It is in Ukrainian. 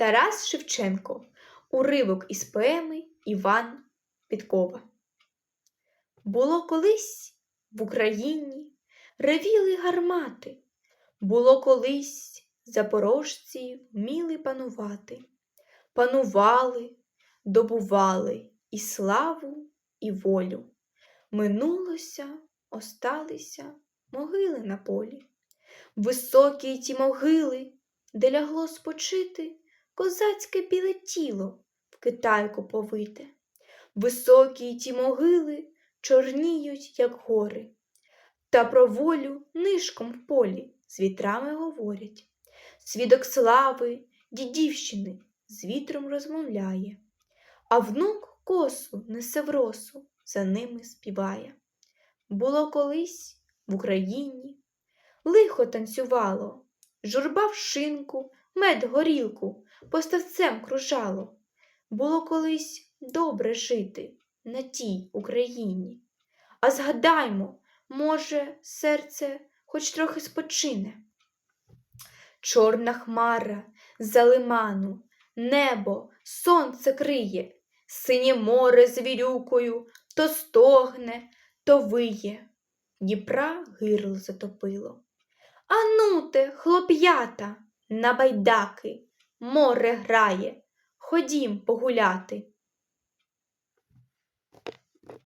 Тарас Шевченко. Уривок із поеми Іван Підкова. Було колись в Україні ревіли гармати. Було колись запорожці вміли панувати. Панували, добували і славу, і волю. Минулося, осталися могили на полі. Високі ті могили, де лягло спочити козацьке біле тіло в китайку повите. Високі ті могили чорніють, як гори, та про волю нишком в полі з вітрами говорять. Свідок слави, дідівщини з вітром розмовляє, а внук косу несе в росу, за ними співає. Було колись в Україні лихо танцювало, журба в шинку, мед горілку поставцем кружало. Було колись добре жити на тій Україні. А згадаймо, може, серце хоч трохи спочине. Чорна хмара за лиману, небо, сонце криє, синє море з вірюкою то стогне, то виє. Дніпра гирло затопило. Ануте, хлоп'ята, на байдаки, море грає, ходім погуляти.